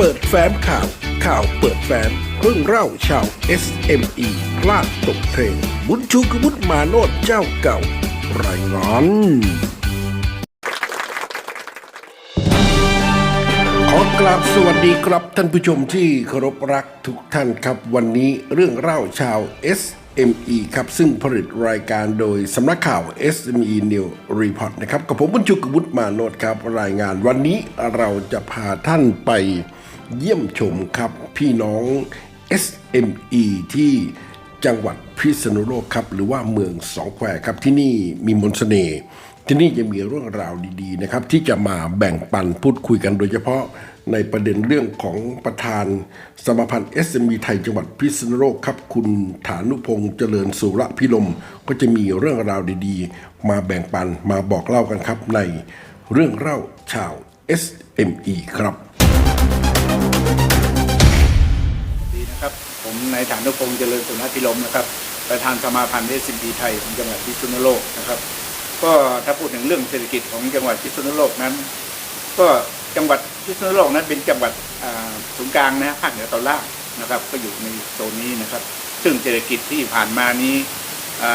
เปิดแฟ้มข่าว ข่าวเปิดแฟ้มเรื่องเล่าชาว SME พลาดตกเทรนบุญชูกบุตมาโนดเจ้าเก่ารายงานขอกราบสวัสดีครับท่านผู้ชมที่เคารพรักทุกท่านครับวันนี้เรื่องเล่าชาว SME ครับซึ่งผลิตรายการโดยสำนักข่าว SME New Report นะครับกับผมบุญชุกบุตรมาโนดครับรายงานวันนี้เราจะพาท่านไป เยี่ยมชมครับพี่น้อง SME ที่จังหวัดพิษณุโลกครับ หรือว่าเมืองสองแควครับที่นี่มีมนต์เสน่ห์ที่นี่จะมีเรื่องราวดีๆนะครับ ที่จะมาแบ่งปันพูดคุยกันโดยเฉพาะในประเด็นเรื่องของประธานสมาพันธ์ SME ไทยจังหวัดพิษณุโลกครับ คุณฐานุพงษ์เจริญสุรพิลมก็จะมีเรื่องราวดีๆ มาแบ่งปันมาบอกเล่ากันครับในเรื่องเล่าชาว SME ครับ ครับ ผมนายฐานุพงษ์เจริญสุนทรพิลมนะครับ ประธานสมาพันธ์เอสไทยของจังหวัดพิษณุโลกนะครับ ก็ถ้าพูดถึงเรื่องเศรษฐกิจของจังหวัดพิษณุโลกนั้น ก็จังหวัดพิษณุโลกนั้นเป็นจังหวัดอ่าศูนย์กลางนะภาคเหนือตอนล่างนะครับ ก็อยู่ในโซนนี้นะครับ ซึ่งเศรษฐกิจที่ผ่านมานี้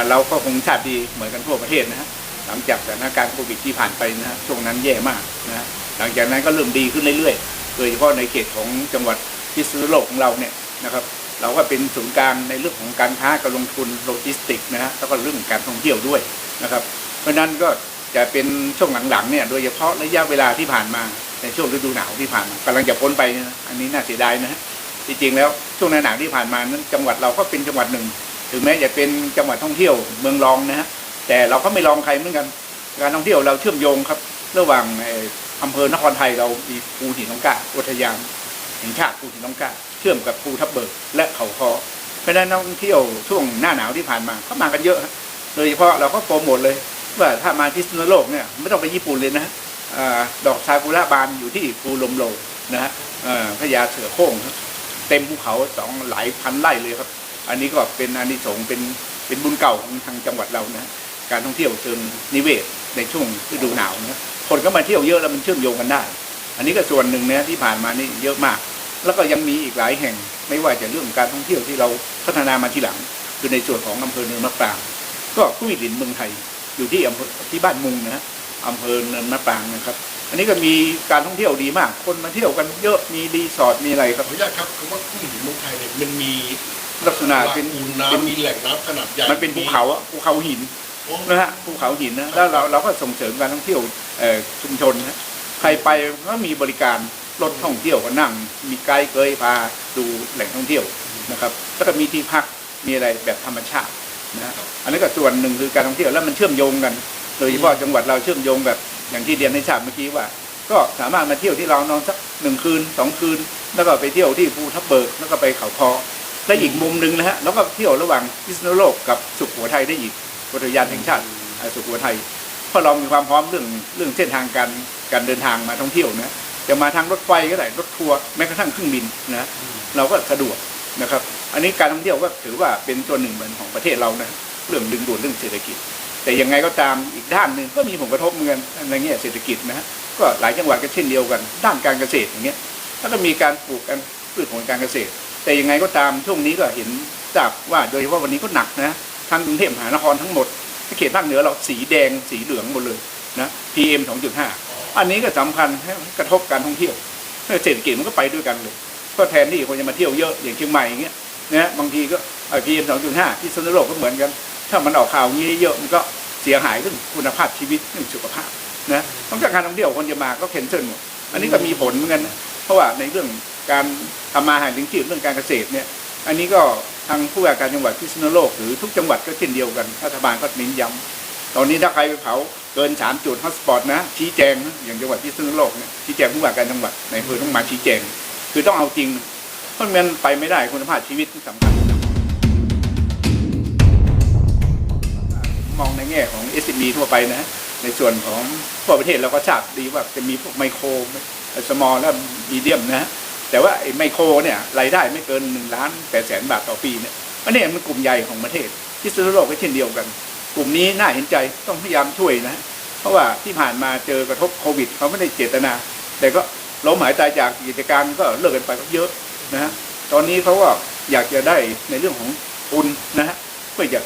เราก็คงทราบดีเหมือนกันทั่วประเทศนะฮะหลังจากสถานการณ์โควิดที่ผ่านไปนะฮะช่วงนั้นแย่มากนะฮะหลังจากนั้นก็เริ่มดีขึ้นเรื่อยๆโดยเฉพาะในเขตของจังหวัดพิษณุโลกของเราเนี่ย นะครับ เราก็เป็นศูนย์กลางในเรื่องของการค้าการลงทุนโลจิสติกนะฮะแล้วก็เรื่องการท่องเที่ยวด้วยนะครับ เพราะฉะนั้นก็จะเป็นช่วงหลังๆเนี่ยโดยเฉพาะระยะเวลาที่ผ่านมาในช่วงฤดูหนาวที่ผ่านมากำลังจะพ้นไปนะอันนี้น่าเสียดายนะฮะจริงๆแล้วช่วงหน้าหนาวที่ผ่านมานั้นจังหวัดเราก็เป็นจังหวัดหนึ่ง ถึงแม้จะเป็นจังหวัดท่องเที่ยวเมืองรองนะฮะแต่เราก็ไม่รองใครเหมือนกัน การท่องเที่ยวเราเชื่อมโยงครับ ระหว่างเอ่ออำเภอนครไทยเรามีภูหินน้องกาอุทยานแห่งชาติภูหินน้องกา เชื่อมกับภูทับเบิกและเขาคอเพราะนั้นนักท่องเที่ยวช่วงหน้าหนาวที่ผ่านมาก็มากันเยอะโดยเฉพาะเราก็โปรโมทเลยว่าถ้ามาพิษณุโลกเนี่ยไม่ต้องไปญี่ปุ่นเลยนะฮะดอกซากุระบานอยู่ที่ภูลมโลนะฮะพญาเสือโคร่งเต็มภูเขาสองหลายพันไร่เลยครับ อันนี้ก็เป็นอานิสงส์เป็นเป็นบุญเก่าของทางจังหวัดเรานะการท่องเที่ยวเชิงนิเวศในช่วงฤดูหนาวนะคนก็มาเที่ยวเยอะแล้วมันเชื่อมโยงกันได้ อันนี้ก็ส่วนหนึ่งนะที่ผ่านมานี่เยอะมาก แล้วก็ยังมีอีกหลายแห่ง ไม่ว่าจะเรื่องการท่องเที่ยวที่เราพัฒนามาทีหลัง คือในส่วนของอำเภอเนินมะปราง ก็กุ้ยหลินเมืองไทยอยู่ที่อำเภอที่บ้านมุงนะฮะอำเภอเนินมะปรางนะครับ อันนี้ก็มีการท่องเที่ยวดีมาก คนมาเที่ยวกันเยอะมีรีสอร์ทมีอะไรครับขออนุญาตครับคำว่ากุ้งหินเมืองไทยเนี่ยมันมีลักษณะเป็นปูเป็นน้ำมีแหล่งน้ำขนาดใหญ่มันเป็นภูเขาอะภูเขาหินโอ้นะฮะภูเขาหินนะแล้วเราเราก็ส่งเสริมการท่องเที่ยวเอ่อชุมชนนะใครไปก็มีบริการ รถท่องเที่ยวก็นั่ง มีไกด์เกยพาดูแหล่งท่องเที่ยวนะครับแล้วก็มีที่พักมีอะไรแบบธรรมชาตินะอันนี้ก็ส่วนหนึ่งคือการท่องเที่ยวแล้วมันเชื่อมโยงกันโดยเฉพาะจังหวัดเราเชื่อมโยงแบบอย่างที่เรียนในชาติเมื่อกี้ว่า ก็สามารถมาเที่ยวที่เรานอนสักหนึ่งคืนสองคืน แล้วก็ไปเที่ยวที่ภูทับเบิกแล้วก็ไปเขาคอและอีกมุมหนึ่งนะฮะแล้วก็เที่ยวระหว่างพิษณุโลกกับสุโขทัยได้อีกอุทยานแห่งชาติสุโขทัยเพราะเรามีความพร้อมเรื่องเรื่องเส้นทางการการเดินทางมาท่องเที่ยวนะ จะมาทางรถไฟก็ได้รถทัวร์แม้กระทั่งเครื่องบินนะเราก็สะดวกนะครับ อันนี้การท่องเที่ยวก็ถือว่าเป็นตัวหนึ่งเหมือนของประเทศเรานะเรื่องดึงดูดเรื่องเศรษฐกิจ แต่ยังไงก็ตามอีกด้านหนึ่งก็มีผลกระทบเหมือนกันในแง่เศรษฐกิจนะฮะก็หลายจังหวัดก็เช่นเดียวกัน ด้านการเกษตรอย่างเงี้ยแล้วก็มีการปลูกกันพืชผลการเกษตร แต่ยังไงก็ตามช่วงนี้ก็เห็นทราบว่าโดยเฉพาะวันนี้ก็หนักนะทั้งกรุงเทพมหานครทั้งหมดเขตภาคเหนือเราสีแดงสีเหลืองหมดเลยนะ PM 2.5 อันนี้ก็สำคัญให้กระทบการท่องเที่ยวเศรษฐกิจมันก็ไปด้วยกันเลยก็แทนที่คนจะมาเที่ยวเยอะอย่างเชียงใหม่อย่างเงี้ยนะบางทีก็พีเอ็มสองจุดห้าที่สนุโลกก็เหมือนกัน ถ้ามันออกข่าวงี้เยอะมันก็เสียหายเรื่องคุณภาพชีวิตเรื่องสุขภาพนะต้องจากการท่องเที่ยวคนจะมาก็เคนเซิลหมดอันนี้ก็มีผลเหมือนกันเพราะว่าในเรื่องการทำมาหาเลี้ยงชีพเรื่องการเกษตรเนี่ย อันนี้ก็ทางผู้ว่าการจังหวัดพิษณุโลกหรือทุกจังหวัดก็เช่นเดียวกันรัฐบาลก็เน้นย้ำตอนนี้ถ้าใครไปเผา เกินสามจุดฮอตสปอตนะชี้แจงนะอย่างจังหวัดพิษณุโลกเนี่ยชี้แจงผู้ว่าการจังหวัดในอำเภอต้องมาชี้แจง คือต้องเอาจริงเพราะมันไปไม่ได้คุณภาพชีวิตที่สำคัญมองในแง่ของ SME ทั่วไปนะ ในส่วนของทั่วประเทศเราก็ทราบดีว่าจะมีพวกไมโครสมอลและมีเดียมนะ แต่ว่าไอ้ไมโครเนี่ยรายได้ไม่เกินหนึ่งล้านแปดแสนบาทต่อปีเนี่ยอันนี้มันกลุ่มใหญ่ของประเทศที่สุดโลกก็เช่นเดียวกัน กลุ่มนี้น่าเห็นใจต้องพยายามช่วยนะ เพราะว่าที่ผ่านมาเจอกระทบโควิดเขาไม่ได้เจตนา แต่ก็ล้มหายตายจากกิจการก็เลิกกันไปก็เยอะนะฮะตอนนี้เขาก็อยากจะได้ในเรื่องของทุนนะฮะเพื่อจะ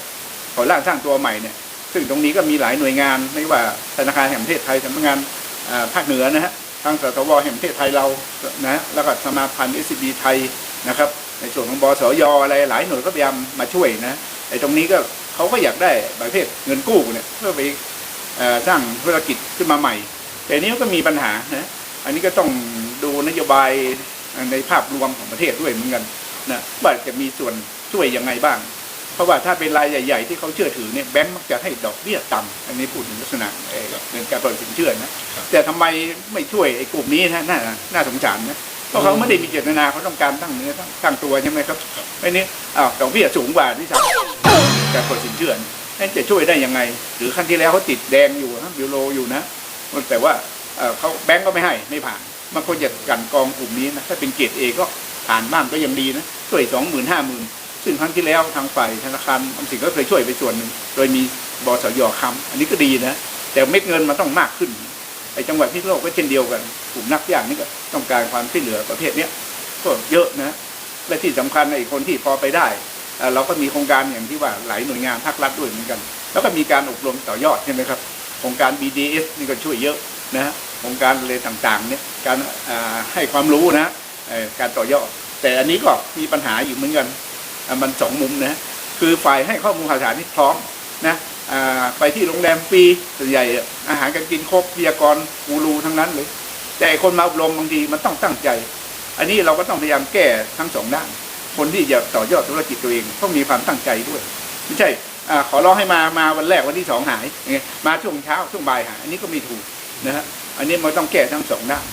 ขอร่างสร้างตัวใหม่เนี่ย ซึ่งตรงนี้ก็มีหลายหน่วยงานไม่ว่าธนาคารแห่งประเทศไทยสำนักงานภาคเหนือนะฮะทางสทวแห่งประเทศไทยเรานะแล้วก็สมาพันธ์ SCB ไทยนะครับ ในส่วนของบสยอะไรหลายหน่วยก็พยายามมาช่วยนะไอ้ตรงนี้ก็ เขาก็อยากได้ประเภทเงินกู้เนี่ยเพื่อไปสร้างธุรกิจขึ้นมาใหม่ แต่นี้ก็มีปัญหานะอันนี้ก็ต้องดูนโยบายในภาพรวมของประเทศด้วยเหมือนกันนะว่าจะมีส่วนช่วยยังไงบ้าง เพราะว่าถ้าเป็นรายใหญ่ ๆ ที่เขาเชื่อถือเนี่ยแบงก์มักจะให้ดอกเบี้ยต่ำอันนี้พูดถึงลักษณะเงินการปล่อยสินเชื่อนะแต่ทำไมไม่ช่วยไอ้กลุ่มนี้นะน่าน่าสงสารนะเพราะเขาไม่ได้มีเจตนาเขาต้องการตั้งเนื้อตั้งตั้งตัวใช่ไหมครับไอ้นี้อ้าวดอกเบี้ยสูงกว่าที่สาม การปล่อยสินเชื่อนั่นจะช่วยได้ยังไง หรือขั้นที่แล้วเขาติดแดงอยู่นะบิโลอยู่นะแต่ว่าเขาแบงก์ก็ไม่ให้ไม่ผ่านมันควรจะกันกองกลุ่มนี้นะถ้าเป็นเกรดเอก็ผ่านบ้างก็ยังดีนะช่วยสองหมื่นห้าหมื่นซึ่งครั้งที่แล้วทางฝ่ายธนาคารออมสินก็เคยช่วยไปส่วนหนึ่งโดยมีบสยค้ำอันนี้ก็ดีนะ แต่เม็ดเงินมันต้องมากขึ้นไอ้จังหวัดพิษโลกก็เช่นเดียวกันกลุ่มนักยากนี่ก็ต้องการความช่วยเหลือประเภทเนี้ยก็เยอะนะ และที่สำคัญไอ้คนที่พอไปได้ เราก็มีโครงการอย่างที่ว่าหลายหน่วยงานภาครัฐด้วยเหมือนกัน แล้วก็มีการอบรมต่อยอดใช่ไหมครับโครงการ BDS นี่ก็ช่วยเยอะนะฮะโครงการอะไรต่างๆเนี่ยการให้ความรู้นะการต่อยอด แต่อันนี้ก็มีปัญหาอยู่เหมือนกันมันสองมุมนะคือฝ่ายให้ข้อมูลข่าวสารนี่พร้อมนะไปที่โรงแรมฟรีส่วนใหญ่อาหารการกินครบพยากรกูรูทั้งนั้นเลย แต่คนมาอบรมบางทีมันต้องตั้งใจ อันนี้เราก็ต้องพยายามแก้ทั้งสองด้าน คนที่จะต่อยอดธุรกิจตัวเองต้องมีความตั้งใจด้วย ไม่ใช่อาขอร้องให้มามาวันแรกวันที่สองหายอย่างมาช่วงเช้าช่วงบ่ายหายอันนี้ก็ไม่ถูกนะฮะอันนี้มันต้องแก้ทั้งสองด้าน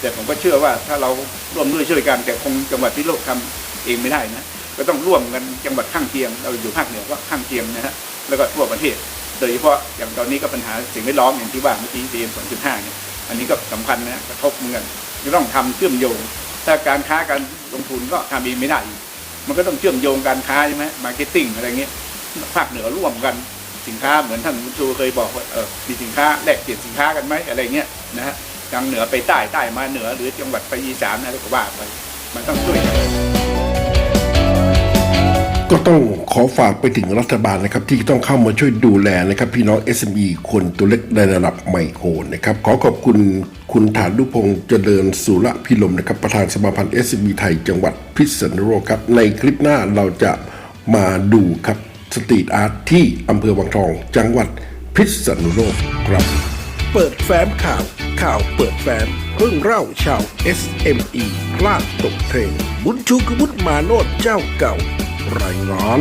แต่ผมก็เชื่อว่าถ้าเราร่วมด้วยช่วยกัน แต่คงจังหวัดพิโลกทำเองไม่ได้นะก็ต้องร่วมกันจังหวัดข้างเคียงเราอยู่ภาคเหนือก็ข้างเคียงนะฮะแล้วก็ทั่วประเทศ โดยเฉพาะอย่างตอนนี้ก็ปัญหาสิ่งแวดล้อมอย่างที่ว่าเมื่อกี้ดีเอ็มสองจุดห้าเนี่ยอันนี้ก็สำคัญนะกระทบเหมือนกันจะต้องทำเชื่อมโยง ถ้าการค้าการลงทุนก็ทำเองไม่ได้อีกมันก็ต้องเชื่อมโยงการค้าใช่ไหมมาร์เก็ตติ้งอะไรเงี้ยภาคเหนือร่วมกันสินค้าเหมือนท่านมุชูเคยบอกว่าเออมีสินค้าแลกเปลี่ยนสินค้ากันไหมอะไรเงี้ยนะฮะทางเหนือไปใต้ใต้มาเหนือหรือจังหวัดไปอีสานอะไรก็ว่าไปมันต้องช่วยกัน ต้องขอฝากไปถึงรัฐบาลนะครับ ที่ต้องเข้ามาช่วยดูแลนะครับ พี่น้อง SME คนตัวเล็กในระดับไมโครนะครับ ขอขอบคุณคุณฐานลุพงษ์เจริญสุระพิลมนะครับประธานสมาพันธ์ SME ไทยจังหวัดพิษณุโลกครับ ในคลิปหน้าเราจะมาดูครับสตรีทอาร์ตที่อำเภอวังทอง จังหวัดพิษณุโลกครับ เปิดแฟ้มข่าว ข่าวเปิดแฟ้มเรื่องเล่าชาว SME พลาดตกเทรนด์บุญชูกบุญมาโนดเจ้าเก่า รายงาน